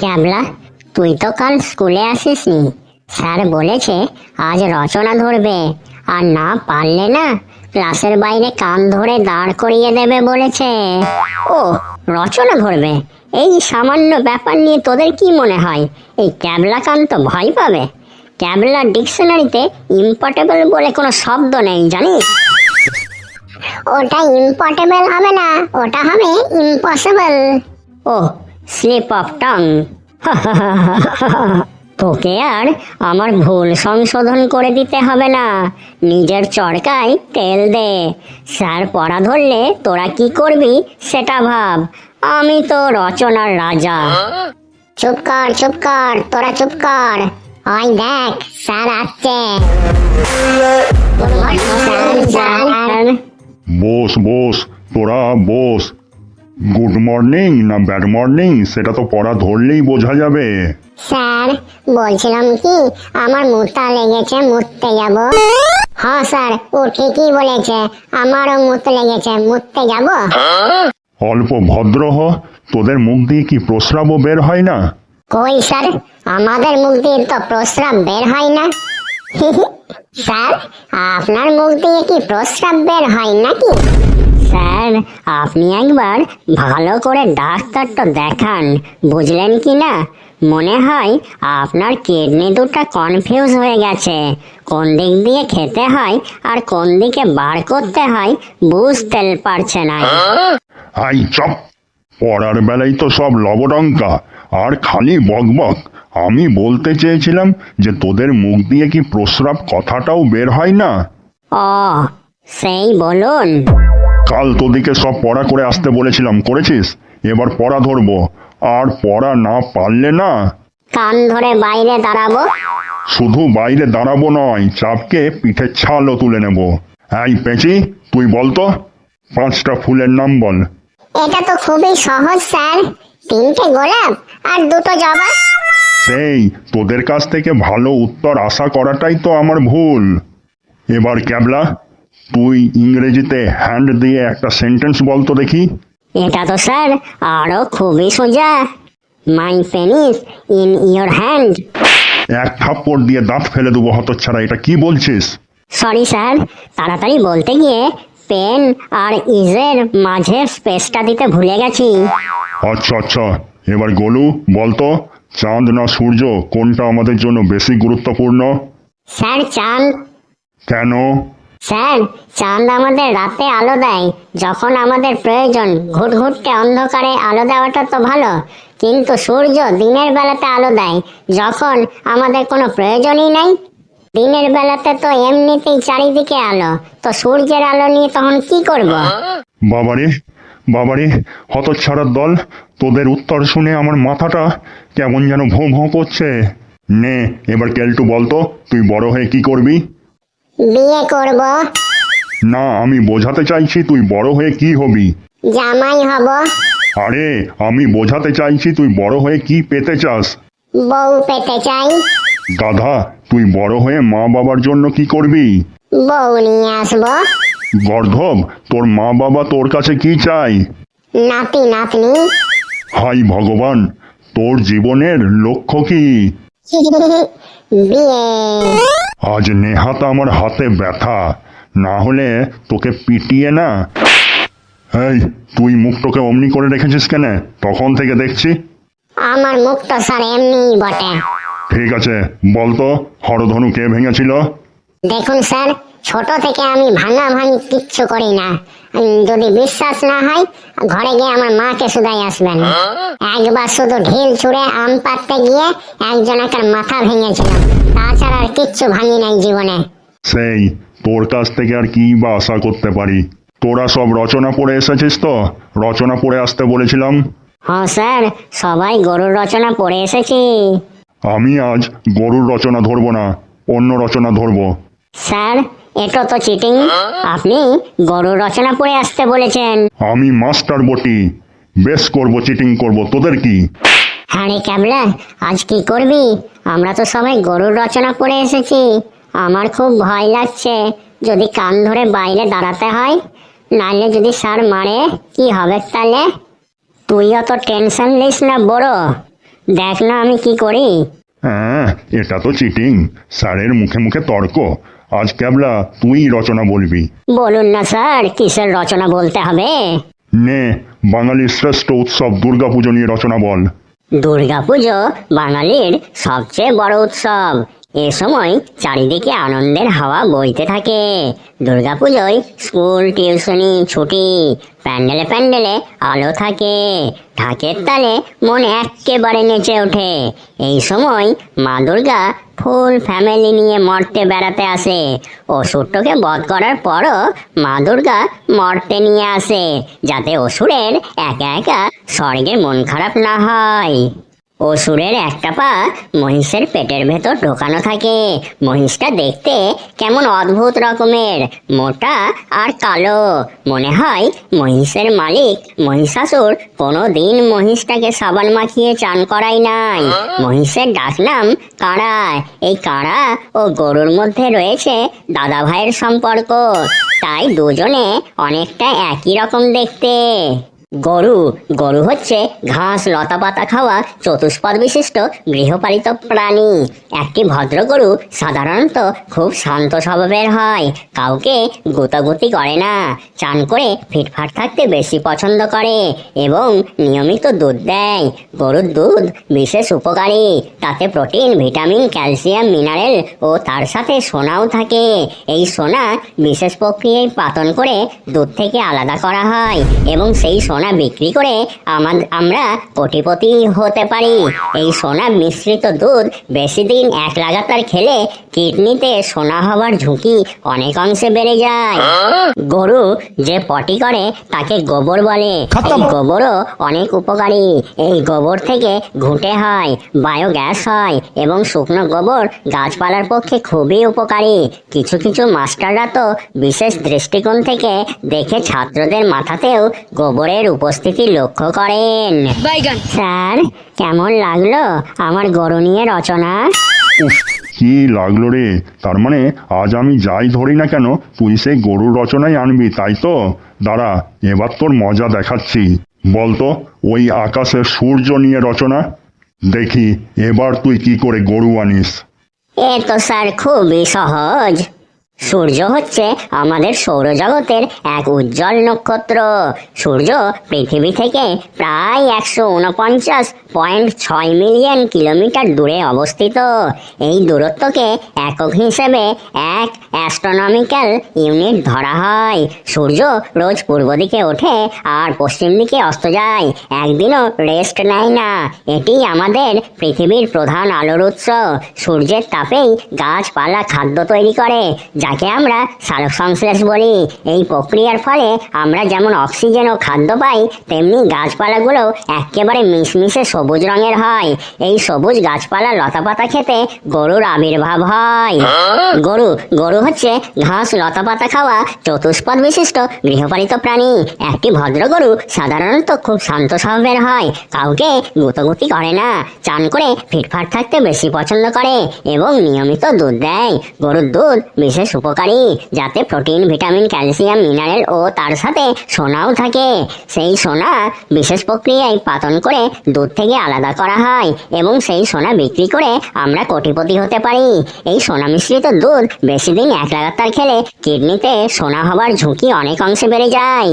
ক্যাবলা তুই তো কাল স্কুলে আসিসনি। স্যার বলেছে, আজ রচনা ধরবে। আর না পারলে না, ক্লাসের বাইরে কান ধরে দাঁড় করিয়ে দেবে বলেছে। ও, রচনা ধরবে? এই সামান্য ব্যাপার নিয়ে তোদের কি মনে হয়? এই ক্যাবলা কান তো ভয় পাবে। ক্যাবলা ডিকশনারিতে ইম্পর্টেবল বলে কোনো শব্দ নেই, জানিস? ওটা ইম্পর্টেবল হবে না, ওটা হবে impossible. Oh slip of tongue. তোকে আর আমার ভুল সংশোধন করে দিতে হবে না। নিজের চরকায় তেল দে। স্যার পড়া ধরলে তোরা কি করবি সেটা ভাব। আমি তো রচনার রাজা। চুপ কর চুপ কর, তোরা চুপ কর। ওই দেখ, স্যার আসছে। বস বস তোরা বস গুড মর্নিং না ব্যাড মর্নিং সেটা তো পড়া ধরলেই বোঝা যাবে। স্যার বলছিলাম কি আমার মুতা লেগেছে মুততে যাব। হ্যাঁ স্যার ও ঠিকই বলেছে আমারও মুত লেগেছে মুততে যাব। অল্প ভদ্র হ তোদের মুখ দিয়ে কি প্রস্রাবও বের হয় না? কই স্যার আমাদের মুখ দিয়ে তো প্রস্রাব বের হয় না। স্যার আপনার মুখ দিয়ে কি প্রস্রাব বের হয় নাকি? স্যার আপনি একবার ভালো করে ডাক্তারটা দেখান বুঝলেন কি না? মনে হয় আপনার কিডনি দুটো কনফিউজ হয়ে গেছে। কোন দিক দিয়ে খেতে হয় আর কোন দিকে বার করতে হয় বুঝতে পারছে না। আই চপ পড়ার বেলায় তো সব লবডঙ্কা আর খালি বকবক আমি বলতে চেয়েছিলাম যে তোদের মুখ দিয়ে কি প্রস্রাব কথাটাও বের হয় না? ও সেই বলুন। কাল তোদিকে সব পড়া করে আসতে বলেছিলাম করেছিস? এবার পড়া ধরবো। আর পড়া না পারলে না? কান ধরে বাইরে দাঁড়াবো। শুধু বাইরে দাঁড়াবো নয় চাপকে পিঠে ছালও তুলে নেব। এই পেঁচি তুই বলতো পাঁচটা ফুলের নাম বল। এটা তো খুবই সহজ স্যার। তিনটে গোলাপ আর দুটো জবা। সেই তোদের কাছ থেকে ভালো উত্তর আশা করাটাই তো আমার ভুল। এবার ক্যাবলা তুই ইংরেজিতে হ্যান্ড দিয়ে একটা সেন্টেন্স বলতো দেখি। এটা তো স্যার আরও খুবই সোজা। My pen is in your hand এক থাপ্পড় দিয়ে দাঁত ফেলে দেবো হতচ্ছাড়া এটা কি বলছিস? সরি স্যার তাড়াতাড়ি বলতে গিয়ে পেন আর ইজের মাঝে স্পেসটা দিতে ভুলে গেছি। আচ্ছা আচ্ছা এবার গোলু বলতো চাঁদ না সূর্য কোনটা আমাদের জন্য বেশি গুরুত্বপূর্ণ? স্যার চাঁদ। কেন? স্যার চাঁদ আমাদের রাতে আলো দেয়। যখন আমাদের প্রয়োজন ঘুট ঘুরতে অন্ধকারে আলো দেওয়াটা তো ভালো। কিন্তু সূর্য দিনের বেলাতে আলো দেয় যখন আমাদের কোনো প্রয়োজনই নাই। দিনের বেলাতে তো এমনিতেই চারিদিকে আলো। তো সূর্যের আলো নিয়ে তখন কি করব। বাবারে বাবারে হতচ্ছাড়ার দল তোদের উত্তর শুনে আমার মাথাটা কেমন যেন ভোঁ ভোঁ করছে। নে এবার কেলটু বলতো তুই বড় হয়ে কি করবি? বিয়ে করব? না আমি বোঝাতে চাইছি তুই বড় হয়ে কি হবি। জামাই হব। আরে আমি বোঝাতে চাইছি তুই বড় হয়ে কি পেতে চাস। বউ পেতে চাই। গাধা তুই বড় হয়ে মা বাবার জন্য কি করবি? বউ নিয়ে আসব। গর্ধব তোর মা বাবা তোর কাছে কি চাই? নাতি নাতনি। হাই ভগবান তোর জীবনের লক্ষ্য কি? বিয়ে। আজ নেহাত আমার হাতে ব্যথা। না হলে তোকে পিটিয়ে না। এই তুই মুখটাকে অমনি করে রেখেছিস কেন? তখন থেকে দেখছি। আমার মুখ তো স্যার এমনি বটে। ঠিক আছে বলতো হরধনু কে ভেঙেছিল? দেখুন স্যার ছোট থেকে আমি ভাঙা ভাঙি কিচ্ছু করি না। যদি বিশ্বাস না হয় ঘরে গিয়ে আমার মাকে শুধাই আসবেন। একবার শুধু ঢিল ছুঁড়ে আম পাততে গিয়ে একজন একার মাথা ভেঙেছিলাম তাছাড়া আর কিচ্ছু ভাঙি নাই জীবনে। সেই তোর কাছ থেকে আর কি বা আশা করতে পারি? তোরা সব রচনা পড়ে এসেছিস তো? রচনা পড়ে আসতে বলেছিলাম। হ্যাঁ স্যার সবাই গরুর রচনা পড়ে এসেছি। আমি আজ গরুর রচনা ধরবো না অন্য রচনা ধরবো। স্যার এটা তো চিটিং আপনি গরুর রচনা পড়ে আসতে বলেছেন। আমি মাস্টার বটি। বেশ করব চিটিং করব। তোদের কি? হ্যাঁ রে ক্যাবলা আজ কি করবি? আমরা তো সবাই গরুর রচনা পড়ে এসেছি। আমার খুব ভয় লাগছে। যদি কান ধরে বাইরে দাঁড়াতে হয় নাহলে যদি স্যার মারে কি হবে তাহলে? তুই অত টেনশন নিস না বড়। দেখ না আমি কি করি। হ্যাঁ এটা তো চিটিং স্যারের মুখে মুখে তর্ক। আজ ক্যাবলা তুই রচনা বলবি। বলুন না স্যার কিসের রচনা বলতে হবে? নে বাঙালির শ্রেষ্ঠ উৎসব দুর্গাপুজো নিয়ে রচনা বল। দুর্গাপুজো বাঙালির সবচেয়ে বড় উৎসব। এ সময় চারিদিকে আনন্দের হাওয়া বইতে থাকে। দুর্গাপুজোয় স্কুল, টিউশনি, ছুটি, প্যান্ডেলে প্যান্ডেলে আলো থাকে। ঢাকের তালে মন একেবারে নেচে ওঠে। এই সময় মা দুর্গা ফুল ফ্যামিলি নিয়ে মর্তে বেড়াতে আসে অসুরটাকে বধ করার পরও মা দুর্গা মর্তে নিয়ে আসে যাতে অসুরের একা একা স্বর্গে মন খারাপ না হয়। অসুরের একটা পা মহিষের পেটের ভেতর ঢোকানো থাকে। মহিষটা দেখতে কেমন অদ্ভুত রকমের, মোটা আর কালো। মনে হয় মহিষের মালিক, মহিষাসুর কোনো দিন মহিষটাকে সাবান মাখিয়ে চান করাই নাই। মহিষের ডাকনাম কাঁড়া এই কাঁড়া ও গরুর মধ্যে রয়েছে দাদা ভাইয়ের সম্পর্ক। তাই দুজনে অনেকটা একই রকম দেখতে। গরু গরু হচ্ছে ঘাস, লতা পাতা খাওয়া চতুষ্পদ বিশিষ্ট গৃহপালিত প্রাণী। একটি ভদ্র গরু সাধারণত খুব শান্ত স্বভাবের হয়, কাউকে গুতাগুতি করে না, চান করে ফিটফাট থাকতে বেশি পছন্দ করে এবং নিয়মিত দুধ দেয়। গরুর দুধ বিশেষ উপকারী, তাতে প্রোটিন, ভিটামিন, ক্যালসিয়াম, মিনারেল ও তার সাথে সোনাও থাকে। এই সোনা বিশেষ প্রক্রিয়ায় পাতন করে দুধ থেকে আলাদা করা হয় এবং সেই সোনা বিক্রি করে আমরা কোটিপতি হতে পারি। এই সোনা মিশ্রিত দুধ বেশি দিন এক লাগাতার খেলে কিডনিতে সোনা হওয়ার ঝুঁকি অনেক অংশে বেড়ে যায়। গরু যে পটি করে তাকে গোবর বলে। এই গোবরও অনেক উপকারী। এই গোবর থেকে ঘুঁটে হয় বায়োগ্যাস হয় এবং শুকনো গোবর গাছপালার পক্ষে খুবই উপকারী। কিছু কিছু মাস্টাররা তো বিশেষ দৃষ্টিকোণ থেকে দেখে ছাত্রদের মাথাতেও গোবরের উপস্থিতি লক্ষ্য করেন। স্যার কেমন লাগল আমার গরু নিয়ে রচনা? উফ কি লাগল রে। তার মানে আজ আমি যাই ধরি না কেন তুই সেই গরুর রচনাই আনবি তাই তো? দাঁড়া এবার তোর মজা দেখাচ্ছি। বলতো ওই আকাশের সূর্য নিয়ে রচনা। দেখি এবার তুই কি করে গরু আনিস। এ তো স্যার খুবই সহজ। সূর্য হচ্ছে আমাদের সৌরজগতের এক উজ্জ্বল নক্ষত্র। সূর্য পৃথিবী থেকে প্রায় একশো উনপঞ্চাশ পয়েন্ট ছয় মিলিয়ন কিলোমিটার দূরে অবস্থিত। এই দূরত্বকে একক হিসেবে এক অ্যাস্ট্রোনমিক্যাল ইউনিট ধরা হয়। সূর্য রোজ পূর্ব দিকে ওঠে আর পশ্চিম দিকে অস্ত যায়। একদিনও রেস্ট নেয় না। এটি আমাদের পৃথিবীর প্রধান আলোর উৎস। সূর্যের তাপেই গাছপালা খাদ্য তৈরি করে যাকে আমরা সালোক সংশ্লেষ বলি। এই প্রক্রিয়ার ফলে আমরা যেমন অক্সিজেন ও খাদ্য পাই, তেমনি গাছপালাগুলো একেবারে মিশমিশে সবুজ রঙের হয়। এই সবুজ গাছপালা লতাপাতা খেতে গরুর আবির্ভাব হয়। গরু গরু হচ্ছে ঘাস, লতাপাতা খাওয়া চতুষ্পদ বিশিষ্ট গৃহপালিত প্রাণী। একটি ভদ্র গরু সাধারণত খুব শান্ত স্বভাবের হয়, কাউকে গুতগুতি করে না। চান করে ফিটফাট থাকতে বেশি পছন্দ করে এবং নিয়মিত দুধ দেয়। গরুর দুধ বিশেষ উপকারী, যাতে প্রোটিন, ভিটামিন, ক্যালসিয়াম, মিনারেল ও তার সাথে সোনাও থাকে। সেই সোনা বিশেষ প্রক্রিয়ায় পাতন করে দুধ থেকে আলাদা করা হয় এবং সেই সোনা বিক্রি করে আমরা কোটিপতি হতে পারি। এই সোনা মিশ্রিত দুধ বেশি দিন এক লাগাতার খেলে কিডনিতে সোনা হবার ঝুঁকি অনেক অংশে বেড়ে যায়।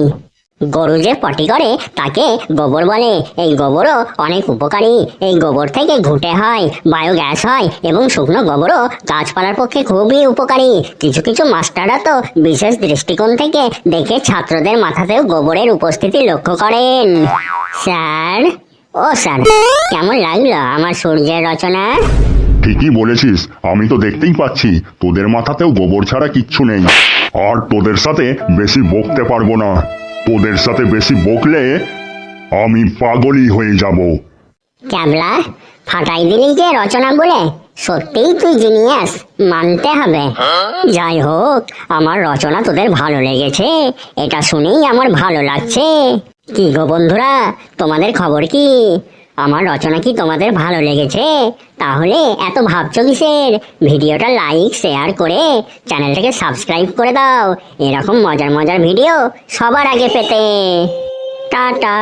গরু যে পটি করে, তাকে গোবর বলে। এই গোবরও অনেক উপকারী। এই গোবর থেকে ঘুঁটে হয়, বায়োগ্যাস হয় এবং শুকনো গোবরও গাছপালার পক্ষে খুবই উপকারী। কিছু কিছু মাস্টাররা তো বিশেষ দৃষ্টিকোণ থেকে দেখে ছাত্রদের মাথাতেও গোবরের উপস্থিতি লক্ষ্য করেন। স্যার? ও স্যার, কেমন লাগল আমার সূর্যের রচনা? ঠিকই বলেছিস, আমি তো দেখতেই পাচ্ছি, তোদের মাথাতেও গোবর ছাড়া কিচ্ছু নেই। আর তোদের সাথে বেশি বকতে পারব না। তোদের সাথে বেশি বকলে আমি পাগলই হয়ে যাব। ক্যাবলা, ফাটাই দিলি যে রচনা বলে সত্যিই তুই জিনিয়াস মানতে হবে। যাই হোক, আমার রচনা তোদের ভালো লেগেছে, এটা শুনেই আমার ভালো লাগছে। কি গো বন্ধুরা, তোমাদের খবর কি? আমার রচনা কি তোমাদের ভালো লেগেছে? তাহলে এত ভাবছ কিসের? ভিডিওটা লাইক শেয়ার করে চ্যানেলটাকে সাবস্ক্রাইব করে দাও। এরকম মজার মজার ভিডিও সবার আগে পেতে। টাটা।